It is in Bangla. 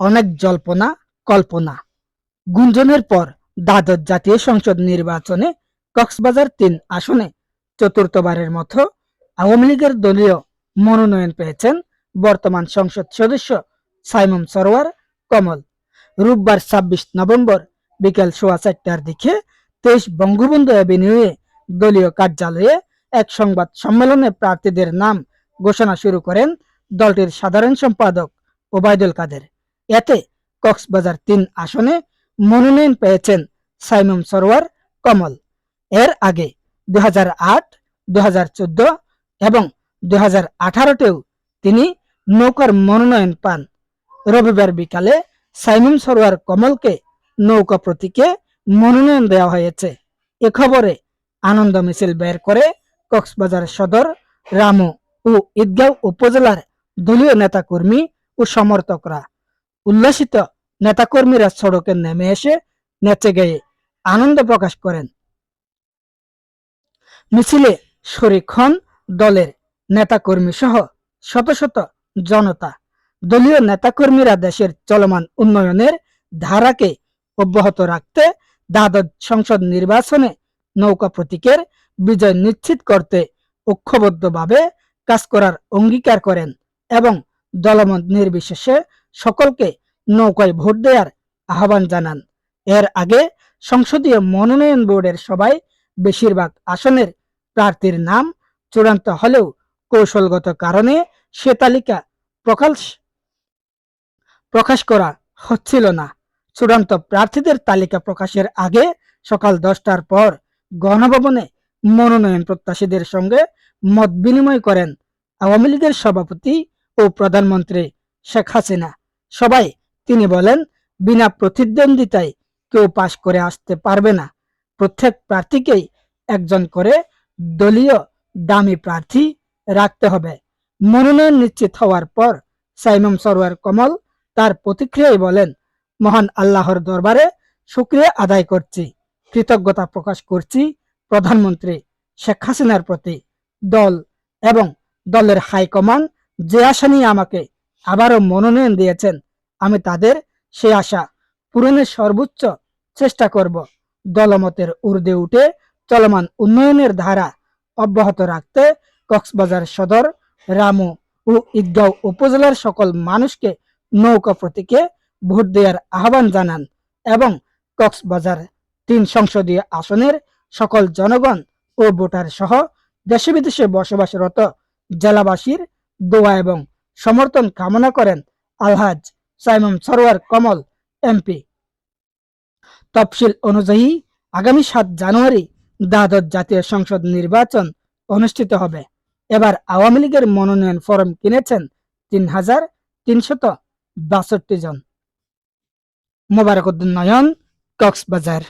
অনেক জল্পনা, কল্পনা। গুঞ্জনের পর দ্বাদশ জাতীয় সংসদ নির্বাচনে কক্সবাজার তিন আসনে চতুর্থবারের মতো আওয়ামী লীগের দলীয় মনোনয়ন পেয়েছেন বর্তমান সংসদ সদস্য সাইমন সরোয়ার কমল। রোববার ছাব্বিশ নভেম্বর বিকেল সোয়া চারটার দিকে তেইশ বঙ্গবন্ধু অ্যাভিনিউয়ে দলীয় কার্যালয়ে এক সংবাদ সম্মেলনে প্রার্থীদের নাম ঘোষণা শুরু করেন দলটির সাধারণ সম্পাদক ওবায়দুল কাদের। এতে কক্সবাজার তিন আসনে মনোনয়ন পেয়েছেন সাইমুম সরোয়ার, কমল। এর আগে দু হাজার আট দু চোদ্দ এবং দু হাজার আঠারোতেও তিনি নৌকার মনোনয়ন পান। রবিবার বিকালে সাইমুম সরোয়ার কমলকে নৌকা প্রতীকে মনোনয়ন দেওয়া হয়েছে। এ খবরে আনন্দ মিছিল বের করে কক্সবাজার সদর রামু ও ঈদগাঁও উপজেলার দলীয় নেতাকর্মী ও সমর্থকরা উল্লাসিত নেতাকর্মীরা সড়কে নেমে এসে নেচে গেয়ে আনন্দ প্রকাশ করেন। মিছিলে শরিক হন দলের নেতাকর্মী সহ শত শত জনতা। দলীয় নেতাকর্মীরা দেশের চলমান উন্নয়নের ধারাকে অব্যাহত রাখতে দ্বাদশ সংসদ নির্বাচনে নৌকা প্রতীকের বিজয় নিশ্চিত করতে ঐক্যবদ্ধভাবে কাজ করার অঙ্গীকার করেন এবং দলমত নির্বিশেষে সকলকে নৌকায় ভোট দেওয়ার আহ্বান জানান। এর আগে সংসদীয় মনোনয়ন বোর্ডের সবাই বেশিরভাগ আসনের প্রার্থীর নাম চূড়ান্ত হলেও কৌশলগত কারণে সে তালিকা প্রকাশ প্রকাশ করা হচ্ছিল না। চূড়ান্ত প্রার্থীদের তালিকা প্রকাশের আগে সকাল দশটার পর গণভবনে মনোনয়ন প্রত্যাশীদের সঙ্গে মত বিনিময় করেন আওয়ামী লীগের সভাপতি ও প্রধানমন্ত্রী শেখ হাসিনা। সবাই তিনি বলেন, বিনা প্রতিদ্বন্দ্বিতায় কেউ পাশ করে আসতে পারবে না। প্রত্যেক প্রার্থীকেই একজন করে দলীয় দামি প্রার্থী রাখতে হবে। মনোনয়ন নিশ্চিত হওয়ার পর সাইমম সরোয়ার কমল তার প্রতিক্রিয়ায় বলেন, মহান আল্লাহর দরবারে শুক্রিয়া আদায় করছি, কৃতজ্ঞতা প্রকাশ করছি প্রধানমন্ত্রী শেখ হাসিনার প্রতি। দল এবং দলের হাইকমান্ড যে আশা নিয়ে আমাকে আবারও মনোনয়ন দিয়েছেন আমি তাদের সে আশা পূরণের সর্বোচ্চ চেষ্টা করব। দলমতের ঊর্ধ্বে উঠে চলমান উন্নয়নের ধারা অব্যাহত রাখতে কক্সবাজার সদর, রামু ও ঈদগাঁও উপজেলার সকল মানুষকে নৌকা প্রতীকে ভোট দেওয়ার আহ্বান জানান এবং কক্সবাজার তিন সংসদীয় আসনের সকল জনগণ ও ভোটার সহ দেশে বিদেশে বসবাসরত জেলাবাসীর দোয়া এবং সমর্থন কামনা করেন আলহাজ সাইমন সরোয়ার কমল এমপি তফসিল অনুযায়ী, আগামী সাত জানুয়ারি দ্বাদশ জাতীয় সংসদ নির্বাচন অনুষ্ঠিত হবে। এবার আওয়ামী লীগের মনোনয়ন ফরম কিনেছেন তিন হাজার তিনশত বাষট্টি জন। মোবারক উদ্দিন নয়ন, কক্সবাজার।